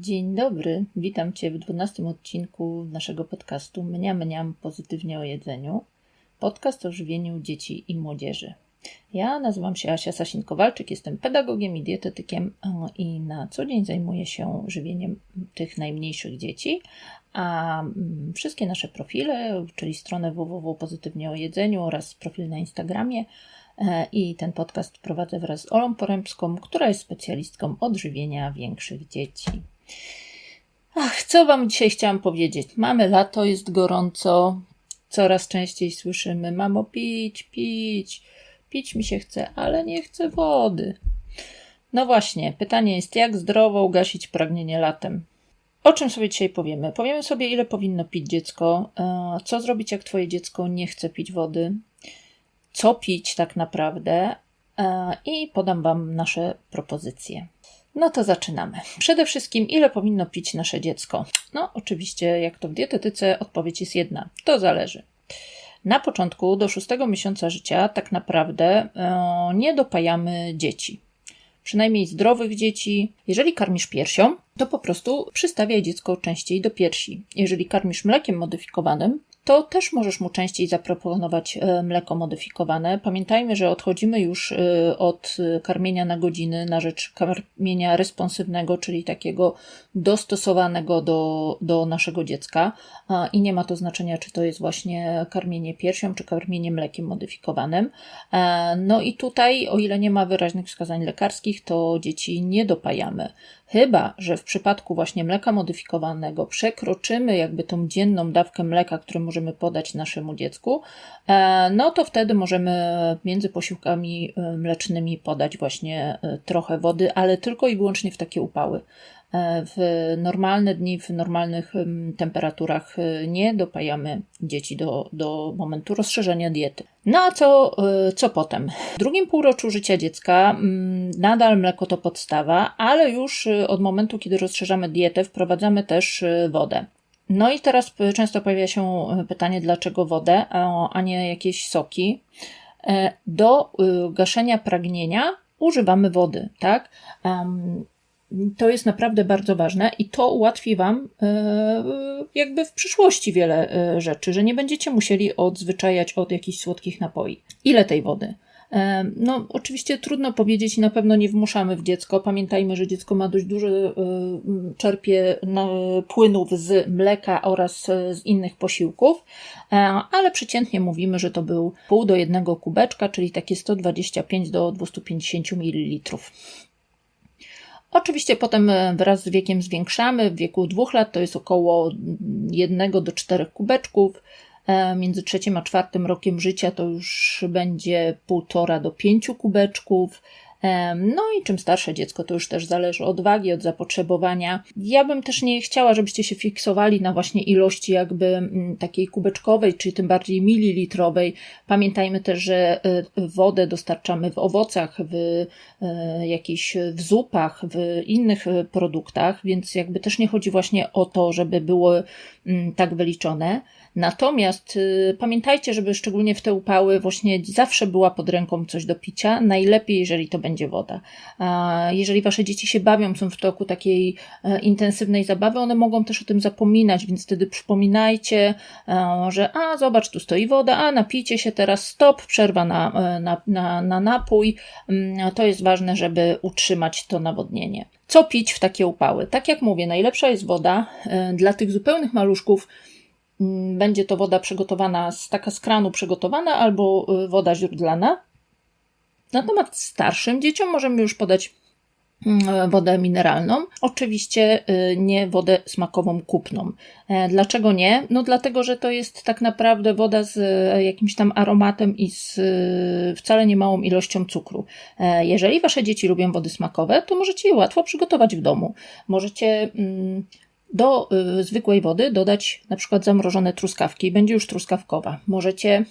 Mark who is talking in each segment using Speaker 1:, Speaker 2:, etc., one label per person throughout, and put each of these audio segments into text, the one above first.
Speaker 1: Dzień dobry, witam Cię w dwunastym odcinku naszego podcastu Mniam Mniam Pozytywnie o Jedzeniu. Podcast o żywieniu dzieci i młodzieży. Ja nazywam się Asia Sasin-Kowalczyk, jestem pedagogiem i dietetykiem i na co dzień zajmuję się żywieniem tych najmniejszych dzieci, a mm, wszystkie nasze profile, czyli stronę www Pozytywnie o Jedzeniu oraz profil na Instagramie e, i ten podcast prowadzę wraz z Olą Porębską, która jest specjalistką odżywienia większych dzieci. Ach, co Wam dzisiaj chciałam powiedzieć? Mamy lato, jest gorąco, coraz częściej słyszymy: Mamo, pić, pić, pić mi się chce, ale nie chcę wody. No właśnie, pytanie jest, jak zdrowo ugasić pragnienie latem? O czym sobie dzisiaj powiemy? Powiemy sobie, ile powinno pić dziecko, e, co zrobić, jak Twoje dziecko nie chce pić wody, co pić tak naprawdę e, i podam Wam nasze propozycje. No to zaczynamy. Przede wszystkim, ile powinno pić nasze dziecko? No, oczywiście, jak to w dietetyce, odpowiedź jest jedna: to zależy. Na początku, do szóstego miesiąca życia, tak naprawdę e, nie dopajamy dzieci. Przynajmniej zdrowych dzieci. Jeżeli karmisz piersią, to po prostu przystawiaj dziecko częściej do piersi. Jeżeli karmisz mlekiem modyfikowanym, to też możesz mu częściej zaproponować e, mleko modyfikowane. Pamiętajmy, że odchodzimy już e, od e, karmienia na godziny na rzecz karmienia responsywnego, czyli takiego dostosowanego do, do naszego dziecka. I nie ma to znaczenia, czy to jest właśnie karmienie piersią, czy karmienie mlekiem modyfikowanym. No i tutaj, o ile nie ma wyraźnych wskazań lekarskich, to dzieci nie dopajamy. Chyba, że w przypadku właśnie mleka modyfikowanego przekroczymy jakby tą dzienną dawkę mleka, którą możemy podać naszemu dziecku, e, no to wtedy możemy między posiłkami e, mlecznymi podać właśnie e, trochę wody, ale tylko i wyłącznie w takie upały. E, w normalne dni, w normalnych temperaturach e, nie dopajamy dzieci do, do momentu rozszerzenia diety. No a co, e, co potem? W drugim półroczu życia dziecka nadal mleko to podstawa, ale już od momentu, kiedy rozszerzamy dietę, wprowadzamy też wodę. No i teraz często pojawia się pytanie, dlaczego wodę, a nie jakieś soki. Do gaszenia pragnienia używamy wody, tak? To jest naprawdę bardzo ważne i to ułatwi Wam e, jakby w przyszłości wiele e, rzeczy, że nie będziecie musieli odzwyczajać od jakichś słodkich napoi. Ile tej wody? E, no, oczywiście trudno powiedzieć i na pewno nie wmuszamy w dziecko. Pamiętajmy, że dziecko ma dość dużo, czerpie płynów z mleka oraz z innych posiłków, ale przeciętnie mówimy, że to był pół do jednego kubeczka, czyli takie 125 do 250 ml. Oczywiście potem e, wraz z wiekiem zwiększamy. W wieku dwóch lat to jest około jednego do czterech kubeczków. E, między trzecim a czwartym rokiem życia to już będzie półtora do pięciu kubeczków. No i czym starsze dziecko, to już też zależy od wagi, od zapotrzebowania. Ja bym też nie chciała, żebyście się fiksowali na właśnie ilości jakby mm, takiej kubeczkowej, czy tym bardziej mililitrowej. Pamiętajmy też, że e, wodę dostarczamy w owocach, w e, jakichś w zupach, w innych e, produktach, więc jakby też nie chodzi właśnie o to, żeby było mm, tak wyliczone. Natomiast y, pamiętajcie, żeby szczególnie w te upały właśnie zawsze była pod ręką coś do picia. Najlepiej, jeżeli to będzie woda. Jeżeli wasze dzieci się bawią, są w toku takiej e, intensywnej zabawy, one mogą też o tym zapominać, więc wtedy przypominajcie, e, że a zobacz, tu stoi woda, a napijcie się teraz, stop, przerwa na, e, na, na, na napój. Mm, to jest ważne, żeby utrzymać to nawodnienie. Co pić w takie upały? Tak jak mówię, najlepsza jest woda. Dla tych zupełnych maluszków będzie to woda przygotowana z taka z kranu przygotowana albo y, woda źródlana. Natomiast starszym dzieciom możemy już podać mm, wodę mineralną. Oczywiście y, nie wodę smakową kupną. E, dlaczego nie? No dlatego, że to jest tak naprawdę woda z e, jakimś tam aromatem i z e, wcale nie małą ilością cukru. Jeżeli wasze dzieci lubią wody smakowe, to możecie je łatwo przygotować w domu. Możecie mm, do y, zwykłej wody dodać na przykład zamrożone truskawki, będzie już truskawkowa. Możecie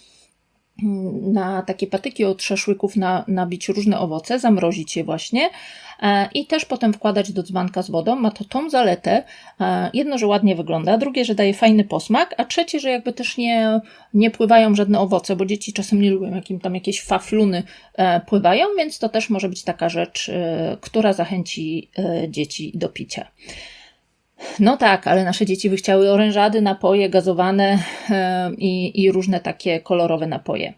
Speaker 1: mm, na takie patyki od szaszłyków na, nabić różne owoce, zamrozić je właśnie e, i też potem wkładać do dzbanka z wodą. Ma to tą zaletę, e, jedno, że ładnie wygląda, drugie, że daje fajny posmak, a trzecie, że jakby też nie, nie pływają żadne owoce, bo dzieci czasem nie lubią, jakim tam jakieś fafluny e, pływają, więc to też może być taka rzecz, która zachęci dzieci do picia. No tak, ale nasze dzieci by chciały orężady, napoje gazowane e, i, i różne takie kolorowe napoje.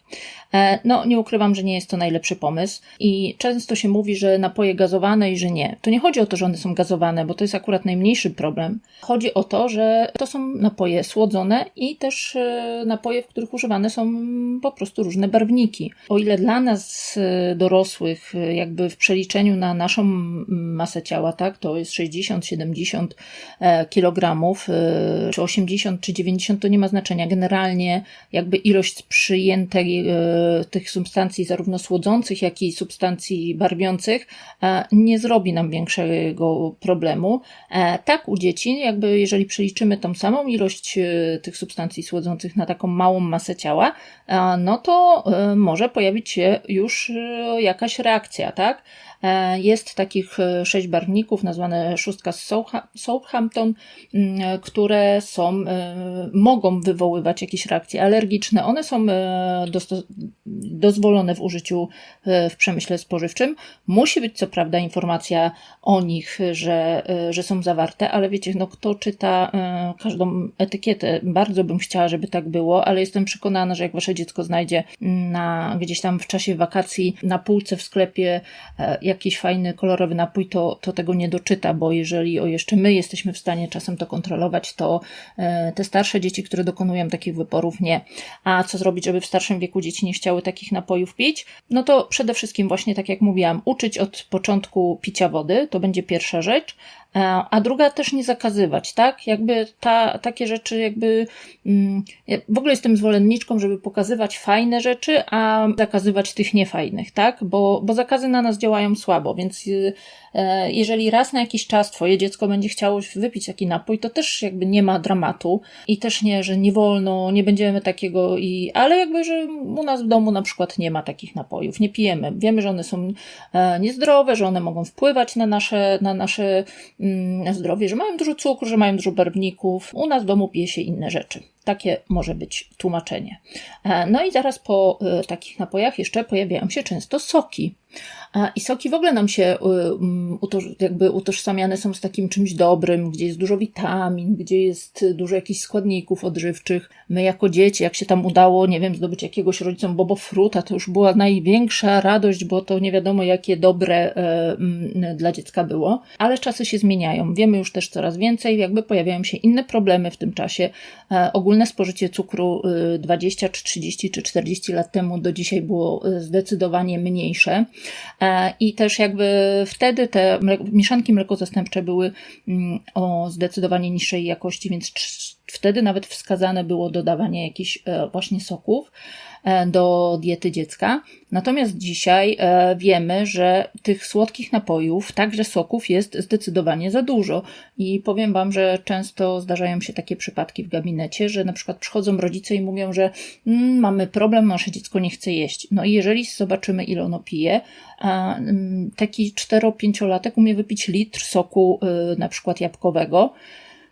Speaker 1: E, no, nie ukrywam, że nie jest to najlepszy pomysł i często się mówi, że napoje gazowane i że nie. To nie chodzi o to, że one są gazowane, bo to jest akurat najmniejszy problem. Chodzi o to, że to są napoje słodzone i też e, napoje, w których używane są po prostu różne barwniki. O ile dla nas e, dorosłych, jakby w przeliczeniu na naszą masę ciała, tak, to jest 60-70 kg, czy 80 czy 90, to nie ma znaczenia. Generalnie jakby ilość przyjętej tych substancji, zarówno słodzących, jak i substancji barwiących, e, nie zrobi nam większego problemu. E, tak u dzieci, jakby jeżeli przeliczymy tą samą ilość e, tych substancji słodzących na taką małą masę ciała, no to może pojawić się już jakaś reakcja, tak? E, jest takich e, sześć barwników, nazwane szóstka z Southampton, mm, które są, e, mogą wywoływać jakieś reakcje alergiczne. One są dozwolone w użyciu w przemyśle spożywczym. Musi być co prawda informacja o nich, że, że są zawarte, ale wiecie, no kto czyta każdą etykietę? Bardzo bym chciała, żeby tak było, ale jestem przekonana, że jak wasze dziecko znajdzie na, gdzieś tam w czasie wakacji na półce w sklepie jakiś fajny, kolorowy napój, to, to tego nie doczyta, bo jeżeli o jeszcze my jesteśmy w stanie czasem to kontrolować, to e, te starsze dzieci, które dokonują takich wyborów, nie. A co zrobić, żeby w starszym wieku dzieci nie chciały takich napojów pić? No to przede wszystkim właśnie, tak jak mówiłam, uczyć od początku picia wody, to będzie pierwsza rzecz, a druga też nie zakazywać, tak? Jakby ta, takie rzeczy, jakby mm, ja w ogóle jestem zwolenniczką, żeby pokazywać fajne rzeczy, a zakazywać tych niefajnych, tak? Bo, bo zakazy na nas działają słabo, więc y, e, jeżeli raz na jakiś czas twoje dziecko będzie chciało wypić taki napój, to też jakby nie ma dramatu i też nie, że nie wolno, nie będziemy takiego i, ale jakby, że u nas w domu na przykład nie ma takich napojów, nie pijemy. Wiemy, że one są e, niezdrowe, że one mogą wpływać na nasze, na nasze na zdrowie, że mają dużo cukru, że mają dużo barwników. U nas w domu pije się inne rzeczy. Takie może być tłumaczenie. E, no i zaraz po e, takich napojach jeszcze pojawiają się często soki. I soki w ogóle nam się y, jakby utożsamiane są z takim czymś dobrym, gdzie jest dużo witamin, gdzie jest dużo jakichś składników odżywczych. My jako dzieci, jak się tam udało, nie wiem, zdobyć jakiegoś rodzicom bobofruta, to już była największa radość, bo to nie wiadomo jakie dobre e, dla dziecka było. Ale czasy się zmieniają. Wiemy już też coraz więcej, jakby pojawiają się inne problemy w tym czasie. E, ogólne spożycie cukru 20 y, czy 30 czy 40 lat temu do dzisiaj było y, zdecydowanie mniejsze. E, I też jakby wtedy te mieszanki mleko-zastępcze były mm, o zdecydowanie niższej jakości, więc wtedy nawet wskazane było dodawanie jakichś e, właśnie soków. E, do diety dziecka. Natomiast dzisiaj e, wiemy, że tych słodkich napojów, także soków, jest zdecydowanie za dużo. I powiem Wam, że często zdarzają się takie przypadki w gabinecie, że na przykład przychodzą rodzice i mówią, że mm, mamy problem, nasze dziecko nie chce jeść. No i jeżeli zobaczymy, ile ono pije, a, mm, taki 4-5-latek umie wypić litr soku, y, na przykład jabłkowego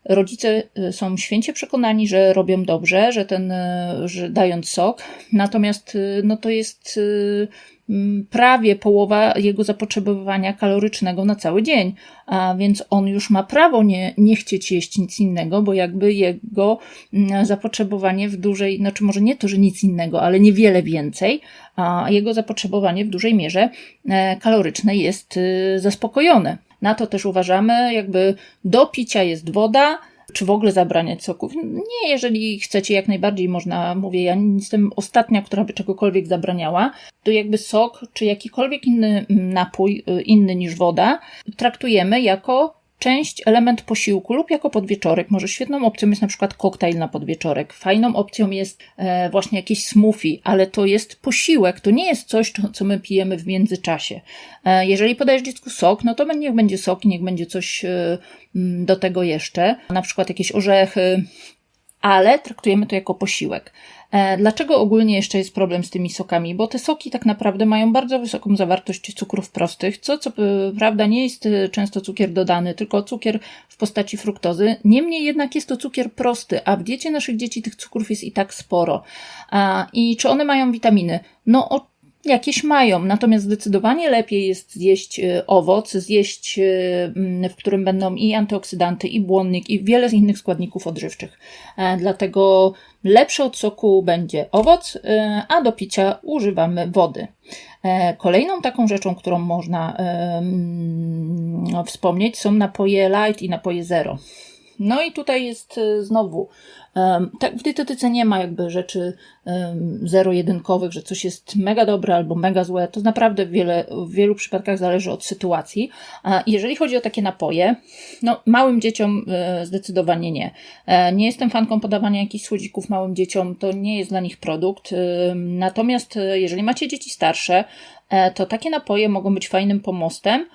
Speaker 1: rodzice y, są święcie przekonani, że robią dobrze, że ten, y, że dając sok, natomiast y, no to jest prawie połowa jego zapotrzebowania kalorycznego na cały dzień, a więc on już ma prawo nie, nie chcieć jeść nic innego, bo jakby jego zapotrzebowanie w dużej, znaczy może nie to, że nic innego, ale niewiele więcej, a jego zapotrzebowanie w dużej mierze e, kaloryczne jest zaspokojone. Na to też uważamy, jakby do picia jest woda, czy w ogóle zabraniać soków? Nie, jeżeli chcecie, jak najbardziej można, mówię, ja nie jestem ostatnia, która by czegokolwiek zabraniała, to jakby sok, czy jakikolwiek inny napój, y, inny niż woda, traktujemy jako część, element posiłku lub jako podwieczorek. Może świetną opcją jest na przykład koktajl na podwieczorek. Fajną opcją jest e, właśnie jakieś smoothie, ale to jest posiłek, to nie jest coś, co my pijemy w międzyczasie. E, jeżeli podajesz dziecku sok, no to niech będzie sok, niech będzie coś e, do tego jeszcze, na przykład jakieś orzechy, ale traktujemy to jako posiłek. E, dlaczego ogólnie jeszcze jest problem z tymi sokami? Bo te soki tak naprawdę mają bardzo wysoką zawartość cukrów prostych, co co prawda nie jest e, często cukier dodany, tylko cukier w postaci fruktozy. Niemniej jednak jest to cukier prosty, a w diecie naszych dzieci tych cukrów jest i tak sporo. I czy one mają witaminy? No jakieś mają. Natomiast zdecydowanie lepiej jest zjeść e, owoc, zjeść, w którym będą i antyoksydanty, i błonnik, i wiele innych składników odżywczych. Dlatego lepszy od soku będzie owoc, a do picia używamy wody. Kolejną taką rzeczą, którą można wspomnieć, są napoje light i napoje zero. No i tutaj jest e, znowu, tak w dietetyce nie ma jakby rzeczy zero-jedynkowych, że coś jest mega dobre albo mega złe. To naprawdę wiele, w wielu przypadkach zależy od sytuacji. Jeżeli chodzi o takie napoje, no małym dzieciom e, zdecydowanie nie. E, nie jestem fanką podawania jakichś słodzików małym dzieciom, to nie jest dla nich produkt. Natomiast jeżeli macie dzieci starsze, to takie napoje mogą być fajnym pomostem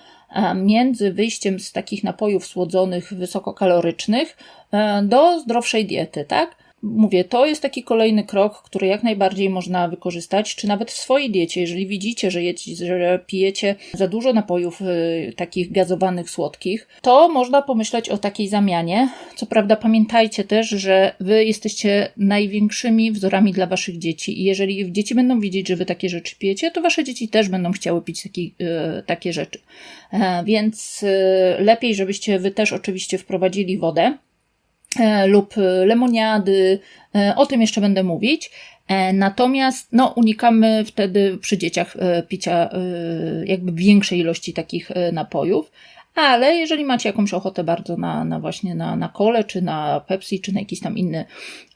Speaker 1: między wyjściem z takich napojów słodzonych, wysokokalorycznych e, do zdrowszej diety, tak? Mówię, to jest taki kolejny krok, który jak najbardziej można wykorzystać, czy nawet w swojej diecie, jeżeli widzicie, że, że pijecie za dużo napojów y, takich gazowanych, słodkich, to można pomyśleć o takiej zamianie. Co prawda pamiętajcie też, że wy jesteście największymi wzorami dla waszych dzieci i jeżeli dzieci będą widzieć, że wy takie rzeczy pijecie, to wasze dzieci też będą chciały pić taki, y, takie rzeczy. E, więc y, lepiej, żebyście wy też oczywiście wprowadzili wodę, lub lemoniady, e, o tym jeszcze będę mówić. E, natomiast no, unikamy wtedy przy dzieciach picia jakby większej ilości takich napojów. Ale jeżeli macie jakąś ochotę bardzo na, na właśnie na, na kole, czy na Pepsi, czy na jakiś tam inny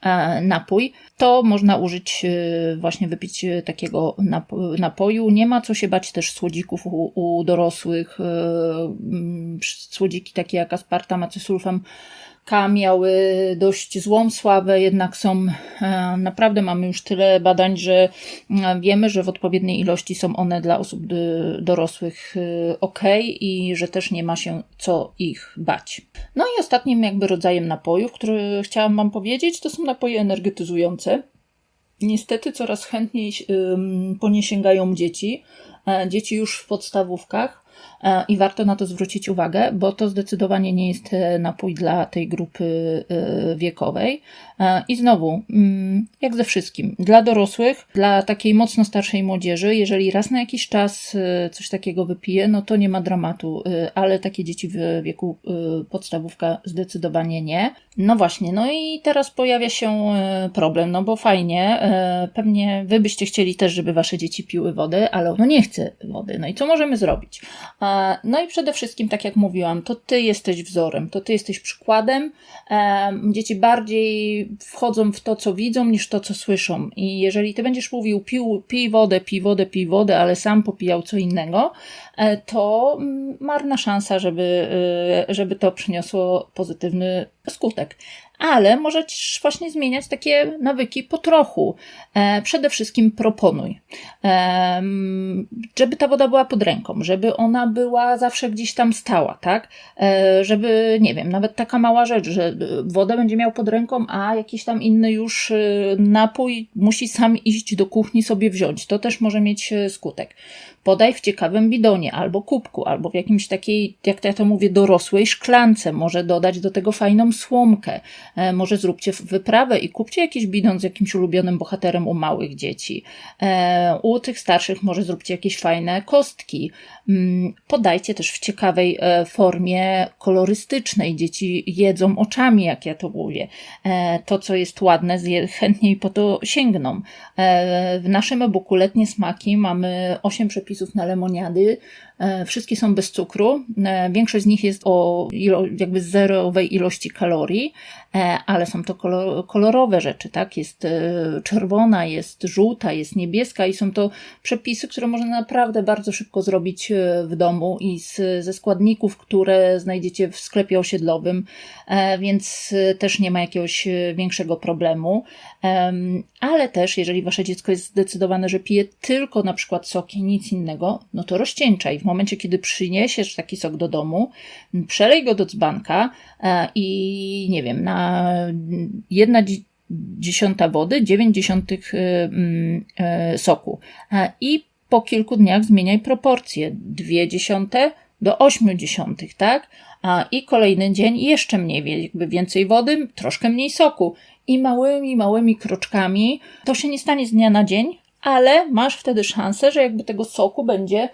Speaker 1: e, napój, to można użyć e, właśnie wypić takiego napoju. Nie ma co się bać też słodzików u, u dorosłych. E, słodziki takie jak aspartam, acesulfam K miały dość złą sławę, jednak są e, naprawdę mamy już tyle badań, że e, wiemy, że w odpowiedniej ilości są one dla osób dorosłych e, ok i że też nie ma się co ich bać. No i ostatnim jakby rodzajem napojów, który chciałam Wam powiedzieć, to są napoje energetyzujące. Niestety coraz chętniej po nie sięgają dzieci. Dzieci już w podstawówkach i warto na to zwrócić uwagę, bo to zdecydowanie nie jest e, napój dla tej grupy e, wiekowej. I znowu, mm, jak ze wszystkim, dla dorosłych, dla takiej mocno starszej młodzieży, jeżeli raz na jakiś czas coś takiego wypije, no to nie ma dramatu, ale takie dzieci w wieku podstawówka zdecydowanie nie. No właśnie, no i teraz pojawia się problem, no bo fajnie, pewnie wy byście chcieli też, żeby wasze dzieci piły wodę, ale ono nie chce wody. No i co możemy zrobić? No i przede wszystkim, tak jak mówiłam, to ty jesteś wzorem, to ty jesteś przykładem. Dzieci bardziej wchodzą w to, co widzą, niż to, co słyszą. I jeżeli ty będziesz mówił, pił, pij wodę, pij wodę, pij wodę, ale sam popijał co innego, e, to mm, marna szansa, żeby, e, żeby to przyniosło pozytywny skutek ale możesz właśnie zmieniać takie nawyki po trochu. E, przede wszystkim proponuj, e, żeby ta woda była pod ręką, żeby ona była zawsze gdzieś tam stała, tak? E, żeby, nie wiem, nawet taka mała rzecz, że wodę będzie miał pod ręką, a jakiś tam inny już napój musi sam iść do kuchni sobie wziąć. To też może mieć skutek podaj w ciekawym bidonie, albo kubku, albo w jakimś takiej, jak ja to mówię, dorosłej szklance. Może dodać do tego fajną słomkę. E, może zróbcie wyprawę i kupcie jakiś bidon z jakimś ulubionym bohaterem u małych dzieci. E, u tych starszych może zróbcie jakieś fajne kostki. Mm, podajcie też w ciekawej e, formie kolorystycznej. Dzieci jedzą oczami, jak ja to mówię. To, co jest ładne, chętniej po to sięgną. W naszym e-booku Letnie Smaki mamy 8 przepisów na lemoniady. E, wszystkie są bez cukru. E, większość z nich jest o ilo, jakby zerowej ilości kalorii, e, ale są to kolorowe rzeczy, tak? Jest czerwona, jest żółta, jest niebieska i są to przepisy, które można naprawdę bardzo szybko zrobić w domu i z, ze składników, które znajdziecie w sklepie osiedlowym, więc też nie ma jakiegoś większego problemu. Ale też, jeżeli wasze dziecko jest zdecydowane, że pije tylko na przykład soki, nic innego, no to rozcieńczaj. W momencie, kiedy przyniesiesz taki sok do domu, przelej go do dzbanka e, i nie wiem, na jedna dziesiąta wody, dziewięć dziesiątych mm, e, soku. E, I po kilku dniach zmieniaj proporcje. Dwie dziesiąte do ośmiu dziesiątych, tak? A i kolejny dzień jeszcze mniej, jakby więcej wody, troszkę mniej soku. I małymi, małymi kroczkami to się nie stanie z dnia na dzień, ale masz wtedy szansę, że jakby tego soku będzie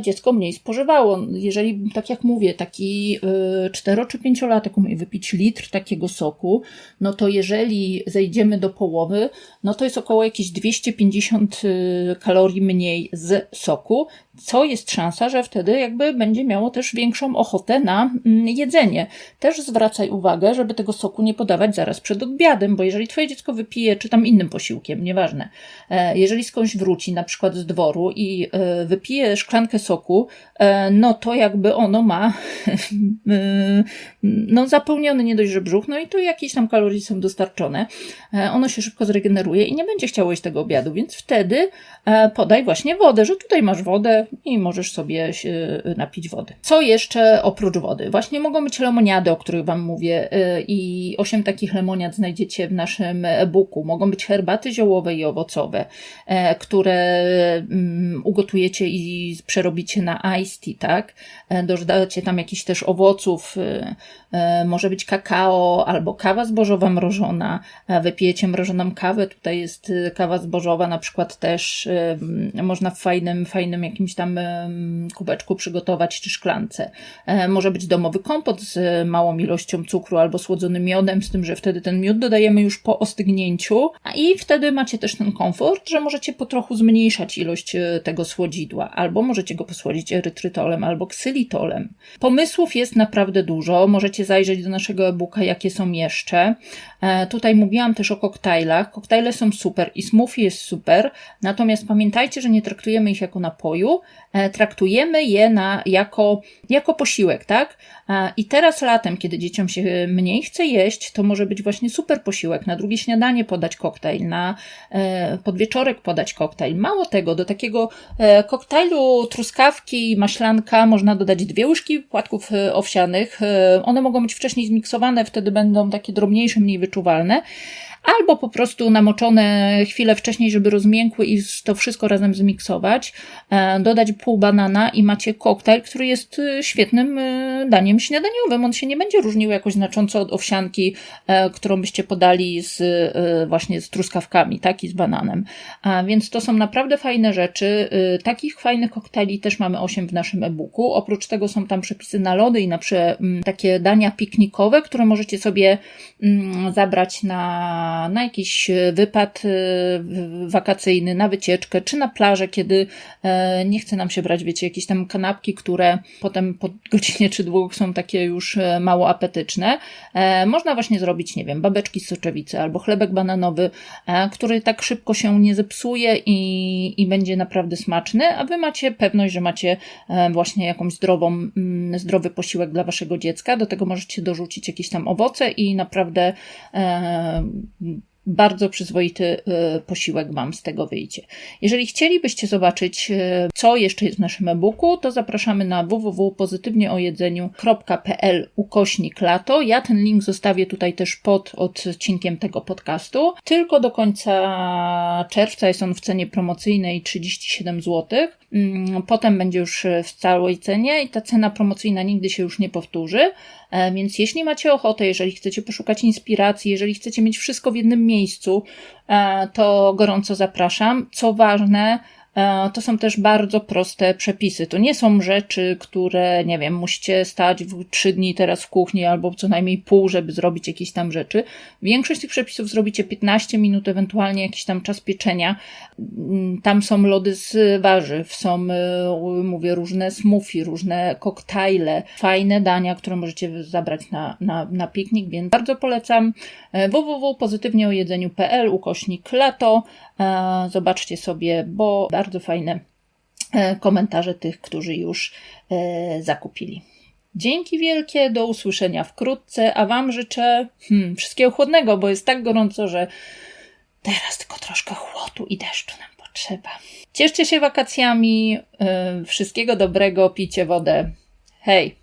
Speaker 1: dziecko mniej spożywało. Jeżeli, tak jak mówię, taki e, 4 czy 5-latek umie wypić litr takiego soku, no to jeżeli zejdziemy do połowy, no to jest około jakieś 250 e, kalorii mniej z soku, co jest szansa, że wtedy jakby będzie miało też większą ochotę na mm, jedzenie. Też zwracaj uwagę, żeby tego soku nie podawać zaraz przed obiadem, bo jeżeli twoje dziecko wypije, czy tam innym posiłkiem, nieważne, e, jeżeli skądś wróci, na przykład z dworu i e, wypije szklankę soku, e, no to jakby ono ma no zapełniony nie dość, że brzuch, no i tu jakieś tam kalorie są dostarczone. Ono się szybko zregeneruje i nie będzie chciało jeść tego obiadu, więc wtedy podaj właśnie wodę, że tutaj masz wodę, i możesz sobie się napić wody. Co jeszcze oprócz wody? Właśnie mogą być lemoniady, o których Wam mówię y, i osiem takich lemoniad znajdziecie w naszym e-booku. Mogą być herbaty ziołowe i owocowe, e, które mm, ugotujecie i przerobicie na iced tea, tak? E, dodacie tam jakichś też owoców, e, może być kakao albo kawa zbożowa mrożona. Wypijecie mrożoną kawę, tutaj jest kawa zbożowa na przykład też można w fajnym, fajnym jakimś tam kubeczku przygotować czy szklance. E, może być domowy kompot z małą ilością cukru albo słodzonym miodem, z tym, że wtedy ten miód dodajemy już po ostygnięciu i wtedy macie też ten komfort, że możecie po trochu zmniejszać ilość e, tego słodzidła, albo możecie go posłodzić erytrytolem albo ksylitolem. Pomysłów jest naprawdę dużo, możecie zajrzeć do naszego e-booka, jakie są jeszcze. E, tutaj mówiłam też o koktajlach. Koktajle są super i smoothie jest super, natomiast pamiętajcie, że nie traktujemy ich jako napoju, E, traktujemy je na, jako, jako posiłek, tak? E, I teraz latem, kiedy dzieciom się mniej chce jeść, to może być właśnie super posiłek. Na drugie śniadanie podać koktajl, na e, podwieczorek podać koktajl. Mało tego, do takiego koktajlu truskawki, maślanka można dodać dwie łyżki płatków owsianych. One mogą być wcześniej zmiksowane, wtedy będą takie drobniejsze, mniej wyczuwalne albo po prostu namoczone chwilę wcześniej, żeby rozmiękły i to wszystko razem zmiksować, e, dodać pół banana i macie koktajl, który jest e, świetnym e, daniem śniadaniowym. On się nie będzie różnił jakoś znacząco od owsianki, którą byście podali z, właśnie z truskawkami, tak, i z bananem. A więc to są naprawdę fajne rzeczy. Takich fajnych koktajli też mamy 8 w naszym e-booku. Oprócz tego są tam przepisy na lody i na takie dania piknikowe, które możecie sobie zabrać na na, jakiś wypad wakacyjny, na wycieczkę, czy na plażę, kiedy e, nie chce nam się brać, wiecie, jakieś tam kanapki, które potem po godzinie czy dwóch są takie już e, mało apetyczne. Można właśnie zrobić, nie wiem, babeczki z soczewicy albo chlebek bananowy, który tak szybko się nie zepsuje i, i będzie naprawdę smaczny, a wy macie pewność, że macie właśnie jakąś zdrową, mm, zdrowy posiłek dla waszego dziecka. Do tego możecie dorzucić jakieś tam owoce i naprawdę bardzo przyzwoity e, posiłek Wam z tego wyjdzie. Jeżeli chcielibyście zobaczyć, e, co jeszcze jest w naszym e-booku, to zapraszamy na www.pozytywnieojedzeniu.pl ukośnik lato. Ja ten link zostawię tutaj też pod odcinkiem tego podcastu. Tylko do końca czerwca jest on w cenie promocyjnej 37 zł. Mm, potem będzie już w całej cenie i ta cena promocyjna nigdy się już nie powtórzy. E, więc jeśli macie ochotę, jeżeli chcecie poszukać inspiracji, jeżeli chcecie mieć wszystko w jednym miejscu, e, to gorąco zapraszam. Co ważne, to są też bardzo proste przepisy. To nie są rzeczy, które, nie wiem, musicie stać w trzy dni teraz w kuchni albo co najmniej pół, żeby zrobić jakieś tam rzeczy. Większość tych przepisów zrobicie 15 minut, ewentualnie jakiś tam czas pieczenia. Mm, tam są lody z warzyw, są, e, mówię, różne smoothie, różne koktajle, fajne dania, które możecie zabrać na, na, na piknik, więc bardzo polecam e, www.pozytywnieojedzeniu.pl ukośnik lato. Zobaczcie sobie, bo bardzo fajne e, komentarze tych, którzy już e, zakupili. Dzięki wielkie, do usłyszenia wkrótce, a Wam życzę hmm, wszystkiego chłodnego, bo jest tak gorąco, że teraz tylko troszkę chłodu i deszczu nam potrzeba. Cieszcie się wakacjami, wszystkiego dobrego, pijcie wodę. Hej!